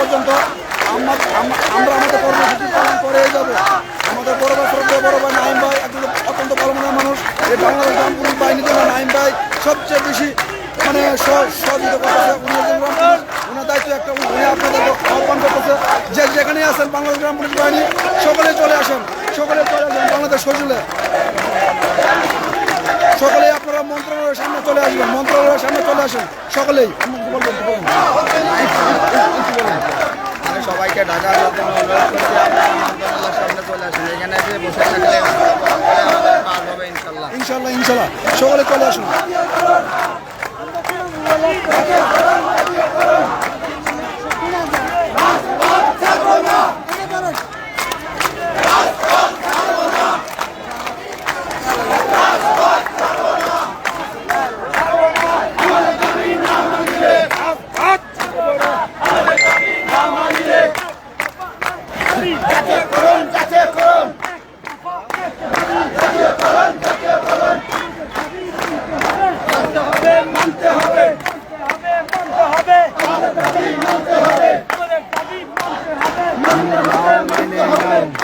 পর্যন্ত আমরা আমরা আমাদের কর্মসূচি পালন করে যাব। আমাদের বড় ভাই শ্রদ্ধেয় বড় ভাই নাইম ভাই একজন অত্যন্ত ভালো মনের মানুষ। এই বাংলাদেশ বাহিনীর জন্য নাইম ভাই সবচেয়ে বেশি মানে সহ- সহযোগিতা একটা উনি আপনাদের যে যেখানেই আছেন বাংলাদেশ গ্রাম পুলিশ বাহিনী সকলে চলে আসেন। সকলে চলে আসেন বাংলাদেশ সজলে সকলেই আপনারা মন্ত্রণালয়ের সামনে চলে আসবেন। মন্ত্রণালয়ের সামনে চলে আসেন সকলেই। সবাইকে ঢাকা আসার জন্য অনুরোধ করছি আপনারা মন্ত্রণালয়ের সামনে চলে আসুন। এখানে এসে বসে থাকলে আমাদের কাজ হবে ইনশাল্লাহ। ইনশাল্লাহ ইনশাল্লাহ। সকলে চলে আসুন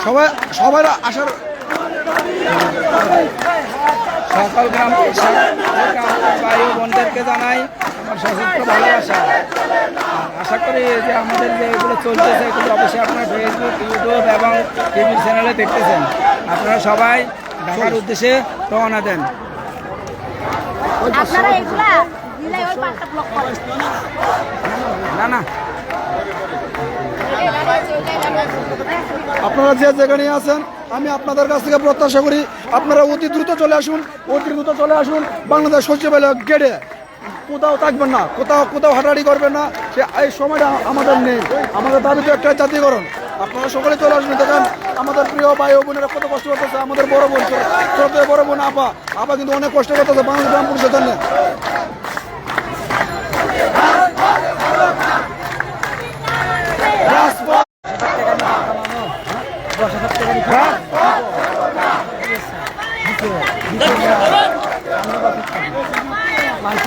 সবাই সবাই আসার সকল গ্রাম ভাই ও বোনদেরকে জানাই আমার সশস্ত্র ভালোবাসা আর আশা করি যে এগুলো চলতেছে এগুলো অবশ্যই আপনারা ফেসবুক ইউটিউব এবং টিভি চ্যানেলে দেখতেছেন। আপনারা সবাই ঢাকার উদ্দেশ্যে রওনা দেন। আপনারা এগুলা দিলে ওই পাঁচটা ব্লক করেন। না না। আপনারা যে যেখানে আছেন আমি আপনাদের কাছ থেকে প্রত্যাশা করি আপনারা অতি দ্রুত চলে আসুন অতি দ্রুত চলে আসুন বাংলাদেশ সচিবালয় গেটে। কোথাও থাকবেন না, কোথাও কোথাও হাটারি করবেন না। সে এই সময়টা আমাদের নেই। আমাদের দাবি তো একটা জাতীয়করণ আপনারা সকলে চলে আসবেন দেখেন আমাদের প্রিয় ভাই ও বোনেরা কত কষ্ট করতেছে, আমাদের বড় বোন ছোট বড় বোন, আপা। আপা কিন্তু অনেক কষ্ট করতেছে, বাংলাদেশ গ্রাম পুলিশের জন্য রাজপথ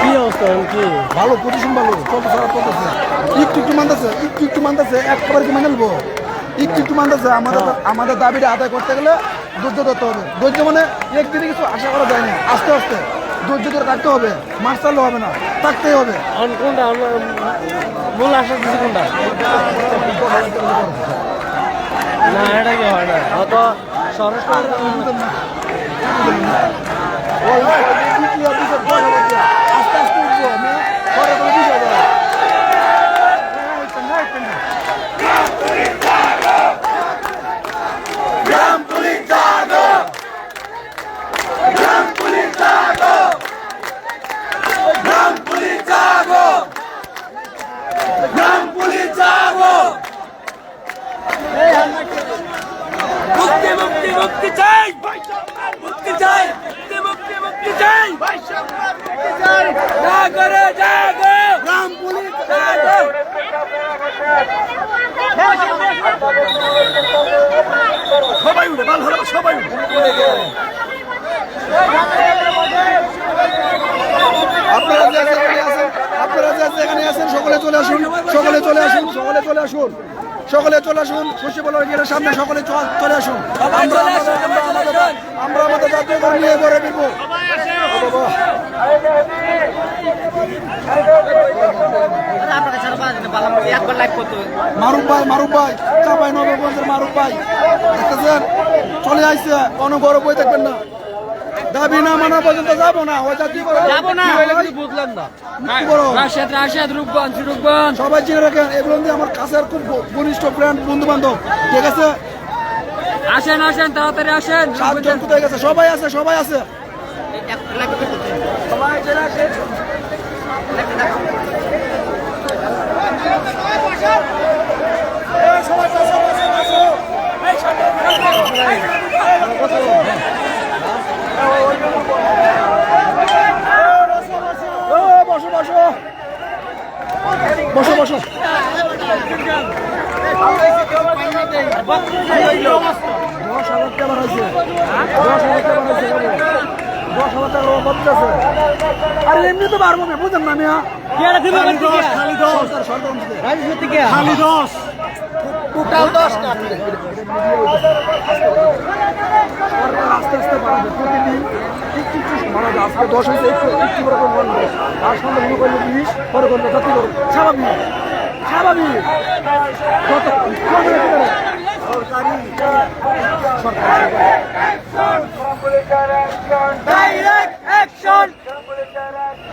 কি অবস্থা কি? ভালো পজিশন ভালো। চলতে সারা চলতেছে একটু একটু মানতেছে একটু একটু মানতেছে একবার কি মেনে নেব? একটু একটু মানতেছে আমাদের আমাদের দাবিটা আদায় করতে গেলে ধৈর্য ধরতে হবে। ধৈর্য মানে একদিনে কিছু আশা করা যায় না। আস্তে আস্তে ধৈর্য ধরে থাকতে হবে। মাস চাললে হবে না থাকতেই হবে। কোনটা? মূল আশা কিছু কোনটা? না এটা কি হয় না? ওই ওই দ্বিতীয় বিষয় বড় হচ্ছে। আস্তে আস্তে উঠবো আমি পরে কোনো বিষয় বলো। মুক্তি চাই মুক্তি মুক্তি মুক্তি চাই জাগরে জাগো রাম পুলিশ জাগো সবাই উঠে ভালো ভালো সবাই উঠে আপনারা যে যেখানে আছেন আপনারা যে যেখানে আছেন সকলে চলে আসুন সকলে চলে আসুন সকলে চলে আসুন। সকলে চলে আসুন খুশি বলার সামনে সকলে চলে আসুন। আমরা আমাদের- জাতীয় দল নিয়ে গড়ে ফিরবো মারুফ ভাই মারুফ ভাই চাপাই নবগঞ্জের মারুফ ভাই। দেখতেছেন চলে আসছে কোনো গরম বই থাকবেন না। দাবি না মানা পর্যন্ত যাব না। ওই জাতীয় যাব না। বুঝলাম না। রাশেদ রাশেদ রূপগঞ্জ রূপগঞ্জ সবাই চিনে রাখেন এগুলো দিয়ে আমার কাছের খুব ঘনিষ্ঠ ফ্রেন্ড বন্ধু বান্ধব ঠিক আছে? আসেন আসেন তাড়াতাড়ি আসেন। সাতজন কোথায় গেছে? সবাই আছে সবাই আছে। ও, বসো বসো বসো বসো দশ হাজার টাকা হয়েছে দশ হাজার টাকা হয়েছে দশ হাজার টাকা বাড়তে আছে আরে এমনি তো পারব না বুঝেন না মিয়া? খালি দশ সরকার সরকার টোটাল দশ সরকার আস্তে আস্তে বাড়াবে প্রতিদিন। একটু একটু বাড়াবে আজকে দশ হয়েছে একটু একটু করে বাড়বে আর সন্ধ্যা মনে করলে বিশ পরে করলে যাত্রী করো স্বাভাবিক স্বাভাবিক। কত? রেখে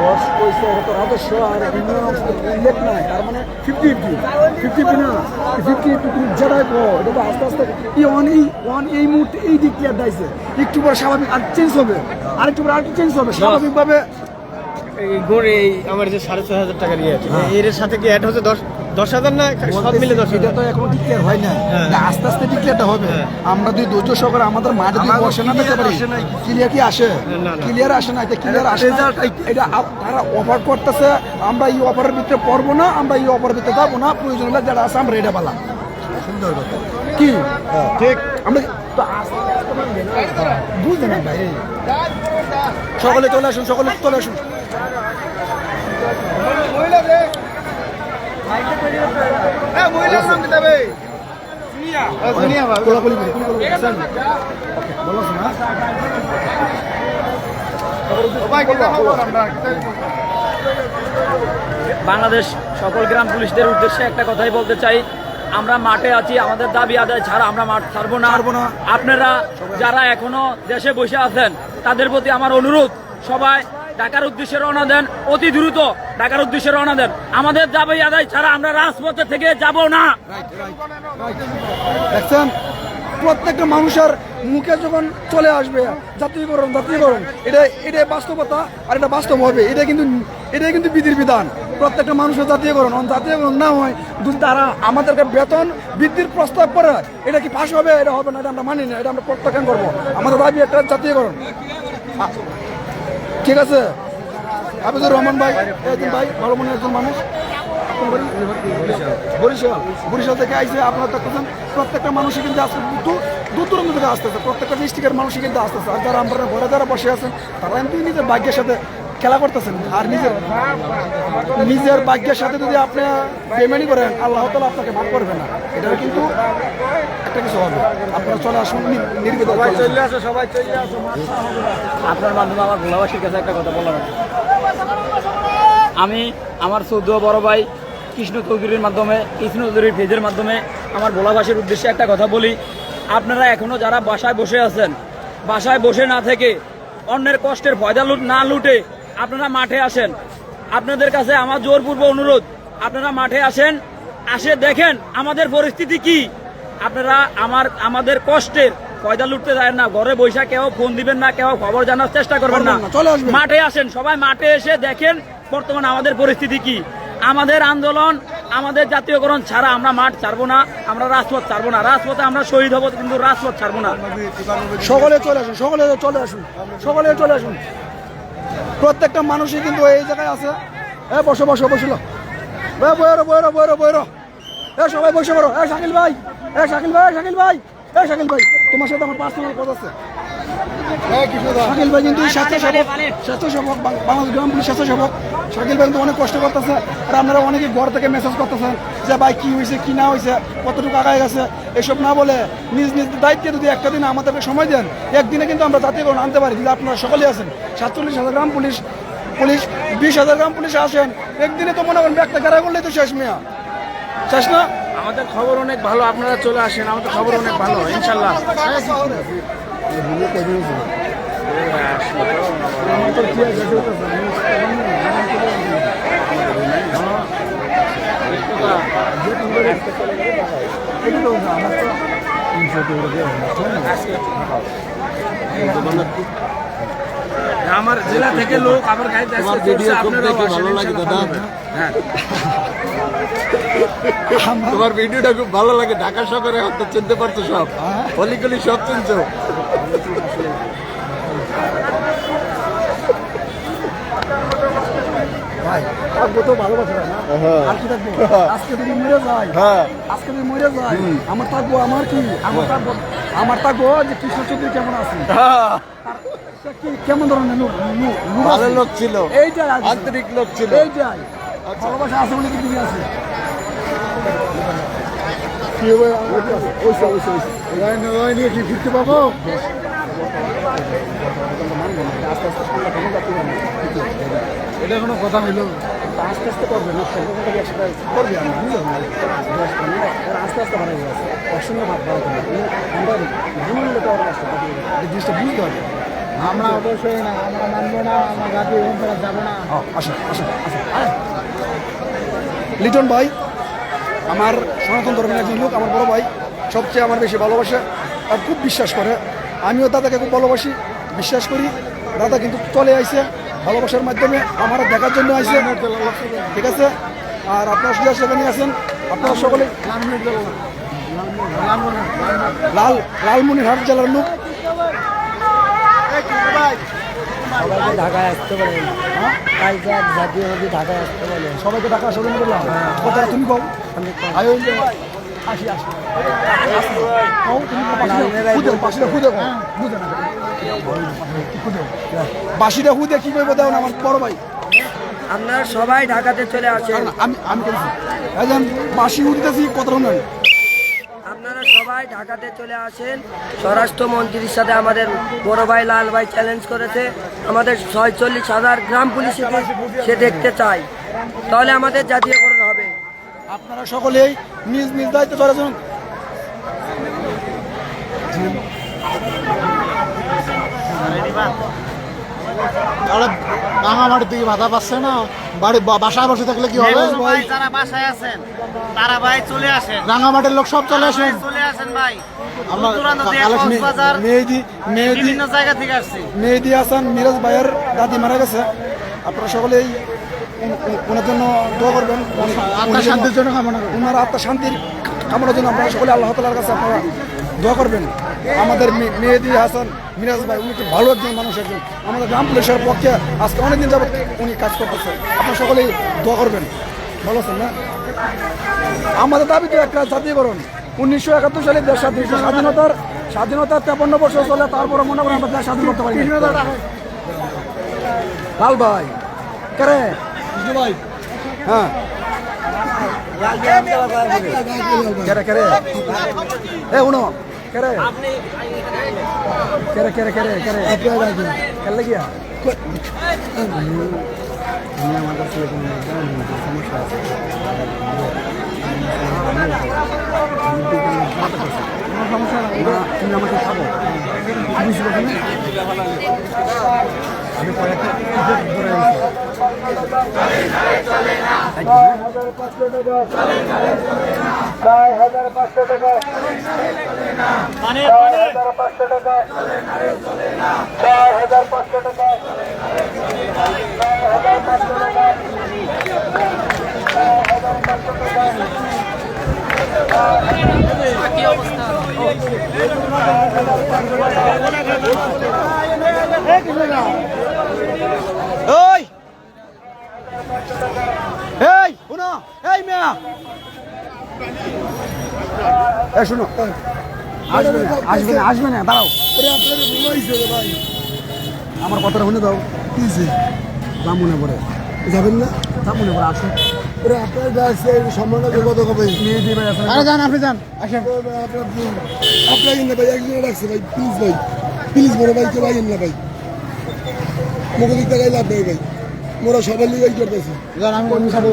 দশ পয়সা এটা তো রাজস্ব আর ইলেক নাই তার মানে ফিফটি ফিফটি ফিফটি ফিফটি না ফিফটি ফিফটি যেটাই কো এটা তো আস্তে আস্তে এই ওয়ান এই ওয়ান এই মুহূর্তে এই দিক দিয়েছে একটু পরে স্বাভাবিক আর চেঞ্জ হবে আর একটু পরে আর চেঞ্জ হবে স্বাভাবিকভাবে এই গড়ে আমার যে সাড়ে ছয় হাজার টাকা নিয়ে আছে এর সাথে কি অ্যাড হচ্ছে? দশ দশ হাজার না সব মিলে দশ এটা তো এখনও ডিক্লেয়ার হয় না আস্তে আস্তে ডিক্লেয়ারটা হবে। আমরা যদি ধৈর্য সহকারে আমাদের মাঠে যদি বসে না পেতে পারি ক্লিয়ার কি আসে। ক্লিয়ার আসে না এটা ক্লিয়ার আসে না এটা তারা অফার করতেছে আমরা এই অফারের ভিতরে পড়ব না আমরা এই অফারের ভিতরে যাব না। প্রয়োজন হলে যারা আছে আমরা এটা পালাম। সুন্দর কথা। কি? ঠিক। আমরা তো বুঝলেন ভাই সকলে চলে আসুন সকলে চলে আসুন। বাংলাদেশ সকল গ্রাম পুলিশদের উদ্দেশ্যে একটা কথাই বলতে চাই। আমরা মাঠে আছি আমাদের দাবি আদায় ছাড়া আমরা মাঠ ছাড়বো না। ছাড়বো না। আপনারা যারা এখনও দেশে বসে আছেন তাদের প্রতি আমার অনুরোধ সবাই ঢাকার উদ্দেশ্যে রওনা দেন, অতি দ্রুত ঢাকার উদ্দেশ্যে রওনা দেন। আমাদের দাবি আদায় ছাড়া আমরা রাজপথে থেকে যাব না। দেখছেন? প্রত্যেকটা মানুষের মুখে যখন চলে আসবে, জাতীয়করণ জাতীয়করণ, এটা এটা বাস্তবতা আর এটা বাস্তব হবে। এটা কিন্তু এটা কিন্তু বিধির বিধান। প্রত্যেকটা মানুষের জাতীয়করণ জাতীয়করণ না হয়, যদি তারা আমাদেরকে বেতন বৃদ্ধির প্রস্তাব করে, এটা কি পাশ হবে, এটা হবে না, এটা আমরা মানি না, এটা আমরা প্রত্যাখ্যান করব। আমাদের দাবি একটা জাতীয়করণ। ঠিক আছে? হাফিজুর রহমান ভাই, একজন ভাই, ভালো মনে একজন মানুষ? বরিশাল। বরিশাল থেকে আইসে আপনারা দেখতেছেন, প্রত্যেকটা মানুষই কিন্তু আজকে দূর দূর দূরান্ত থেকে আসতেছে। প্রত্যেকটা ডিস্ট্রিক্টের মানুষই কিন্তু আসতেছে। আর যারা আমরা ঘরে যারা বসে আছেন তারা কিন্তু নিজের ভাগ্যের সাথে খেলা করতেছেন। আর নিজের নিজের ভাগ্যের সাথে যদি আপনি পেমেন্টই করেন আল্লাহ তালা আপনাকে ভাগ করবে না। এটা কিন্তু একটা কিছু হবে। আপনারা চলে আসুন নি- নির্বিঘ্নে চলে আসুন। আপনার মাধ্যমে আমার ভোলাবাসীর কাছে একটা কথা বলার। আমি আমার চৌদ্দ বড় ভাই কৃষ্ণ চৌধুরীর মাধ্যমে কৃষ্ণ চৌধুরীর পেজের মাধ্যমে আমার ভোলাবাসীর উদ্দেশ্যে একটা কথা বলি। আপনারা এখনও যারা বাসায় বসে আছেন বাসায় বসে না থেকে অন্যের কষ্টের ফয়দা লুট না লুটে আপনারা মাঠে আসেন। আপনাদের কাছে আমার জোরপূর্ব অনুরোধ আপনারা মাঠে আসেন আসে দেখেন আমাদের পরিস্থিতি কি। আপনারা আমার আমাদের কষ্টের কয়দা লুটতে যায় না ঘরে বৈশা কেউ ফোন দিবেন না কেউ খবর জানার চেষ্টা করবেন না। মাঠে আসেন সবাই মাঠে এসে দেখেন বর্তমানে আমাদের পরিস্থিতি কি। আমাদের আন্দোলন আমাদের জাতীয়করণ ছাড়া আমরা মাঠ ছাড়বো না আমরা রাজপথ ছাড়বো না। রাজপথে আমরা শহীদ হব কিন্তু রাজপথ ছাড়বো না। সকলে চলে আসুন সকলে চলে আসুন সকলে চলে আসুন। প্রত্যেকটা মানুষই কিন্তু এই জায়গায় আছে। এ, বসো বসো বসিল এ, বইরো বইরো বইরো বইরো। এ, সবাই বসে পড়ো। এ, শাকিল ভাই। এ, শাকিল ভাই শাকিল ভাই। এ, শাকিল ভাই, তোমার সাথে আমার পার্সোনাল কথা আছে। শাকিল ভাই কিন্তু স্বেচ্ছাসেবক স্বেচ্ছাসেবক বাংলাদেশ গ্রাম পুলিশ স্বেচ্ছাসেবক শাকিল ভাই কিন্তু অনেক কষ্ট করতেছে আর আপনারা অনেকে ঘর থেকে মেসেজ করতেছেন যে ভাই কি হয়েছে কি না হয়েছে কতটুকু আগায় গেছে? এসব না বলে নিজ নিজ দায়িত্বে যদি একটা দিন আমাদেরকে সময় দেন একদিনে কিন্তু আমরা জাতীয়করণ আনতে পারি। যদি আপনারা সকলেই আছেন সাতচল্লিশ হাজার গ্রাম পুলিশ পুলিশ বিশ হাজার গ্রাম পুলিশ আসেন একদিনে তো মনে করেন একটা গাড়া করলেই তো শেষ মেয়া। শেষ না? আমাদের খবর অনেক ভালো আপনারা চলে আসেন আমাদের খবর অনেক ভালো ইনশাল্লাহ। আমার জেলা থেকে লোক আমার গাড়িতে ভালো হবে। হ্যাঁ। তোমার ভিডিওটা খুব ভালো লাগে ঢাকা শহরে চিনতে পারছ সব। অলিগলি সব চিনছো। থাকব তো ভালোবাসা না? আর কি থাকব? আজকে যদি মরে হ্যাঁ। আজকে যদি মরে যাই আমার থাকব আমার কি? আমার থাকব আমার থাকব যে কৃষ্ণ চৌধুরী কেমন আছে? কি কেমন ধরনের লোক ভালো ছিল। এইটাই। আন্তরিক লোক ছিল। এইটাই। ভালোবাসা আছে বলে কিন্তু আছে। কি হবে? নিয়ে কি ফিরতে পাবো এটা কোনো কথা হইল? আস্তে আস্তে করবে করবে, আমি বুঝলাম না। আস্তে আস্তে বাড়াই গেছে একসঙ্গে ভাব আমরা পারি জিনিসটা বুঝতে আমরা অবশ্যই না, আমরা মানবো না, আমরা গাড়ি যাব না। আসুন আসুন আসুন। লিটন ভাই, আমার সনাতন ধর্মের একজন লোক, আমার বড় ভাই, সবচেয়ে আমার বেশি ভালোবাসে। আর খুব বিশ্বাস করে। আমিও দাদাকে খুব ভালোবাসি। বিশ্বাস করি, দাদা কিন্তু চলে আইছে। ভালোবাসার মাধ্যমে আমার দেখার জন্য আইছে ঠিক আছে? আর আপনারা সুযোগ সেখানে আছেন। আপনারা সকলে লাল লালমনিরহাট জেলার লোক ঢাকায় আসতে পারে কালকে জাতীয় নদী ঢাকায় আসতে পারে সবাইকে টাকা আসলে বললাম কথা তুমি আয় আসি আসি তুমি বুঝে না। বাসিটা খুদে কি করব দেও না আমার বড় ভাই। আপনারা সবাই ঢাকাতে চলে আসেন। আমি আমি বলছি একজন বাসি উঠতেছি কত নয় আপনারা সবাই ঢাকাতে চলে আসেন। স্বরাষ্ট্রমন্ত্রীর সাথে আমাদের বড় ভাই লাল ভাই চ্যালেঞ্জ করেছে। আমাদের ছয়চল্লিশ হাজার গ্রাম পুলিশ সে দেখতে চাই তাহলে আমাদের জাতীয়করণ হবে। আপনারা সকলেই নিজ নিজ দায়িত্ব চলে ওরা রাঙামাটির দিকে বাধা পাচ্ছে না। বাড়ি বাসায় বসে থাকলে কি হবে? ভাই যারা বাসায় আছেন তারা ভাই চলে আসেন। রাঙামাটির লোক সব চলে আসেন। চলে আসেন ভাই। থেকে মেহেদি থেকে হাসান মিরাজ ভাইয়ের দাদি মারা গেছে। আপনারা সকলেই ওনার জন্য দোয়া করবেন। আত্মার শান্তির জন্য কামনা ওনার শান্তির কামনার জন্য আপনারা সকলে আল্লাহ তালার কাছে আপনারা দোয়া করবেন। আমাদের মেহেদি হাসান মিরাজ ভাই উনি খুব ভালো একজন মানুষ একজন। আমাদের গ্রাম পুলিশের পক্ষে আজকে অনেকদিন যাবত উনি কাজ করতেছে। আপনারা সকলেই দোয়া করবেন। ভালো আছেন না? আমাদের দাবি তো একটা জাতীয়করণ। উনিশশো একাত্তর সালে দেশ স্বাধীন স্বাধীনতার স্বাধীনতার তেপান্ন বছর চলে তারপরে মনে করেন আমরা দেশ স্বাধীন করতে পারি লাল ভাই কেরে ভাই। হ্যাঁ। কেরে কেরে এ উনো কেরে কেরে কেরে কেরে কেরে কেলে গিয়া আমি আমার কাছে সমস্যা আছে তুমি আমাকে খাব বুঝতে পারছ না? আমি কয়েকটা ধরে এই। এই শুনো। এই মেয়া। এই শুনো। আসবে না আসবে না আসবে না দাঁড়াও। আমার কথাটা শুনে দাও। কিছে রামুনে পড়ে। যাবেন না? রামুনে পড়ে আসুন। ওরে আপনার গাছে সম্মানটা কত কবে? দিয়ে ভাই আরে যান আপনি যান আসেন। আপনার না ভাই একজনে রাখছে ভাই প্লিজ ভাই। প্লিজ বড় ভাই কেউ আইন না ভাই। মুখে দিক টাকাই লাভ নেই ভাই। মোরা সবাই লিগাই করতেছি যান আমি অন্য সাথে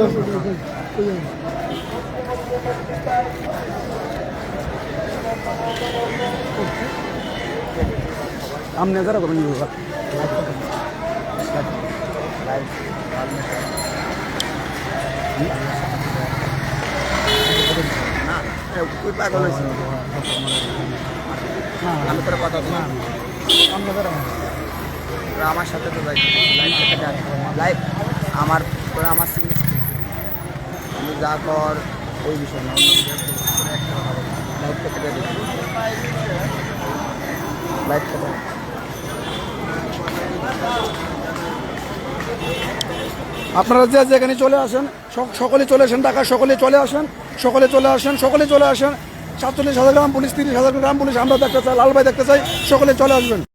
আমনে যারা করবেন আমি কথা তোরা আমার সাথে তো লাইভ লাইভ আমার আমার সিগনেচার আমি যা কর ওই বিষয় না আপনারা যে যেখানে চলে আসেন সকলে চলে আসেন ঢাকা সকলে চলে আসেন, সকলে চলে আসেন, সকলে চলে আসেন। সাতচল্লিশ হাজার গ্রাম পুলিশ, তিরিশ হাজার গ্রাম পুলিশ, আমরা দেখতে চাই, লালবাই দেখতে চাই, সকলে চলে আসবেন।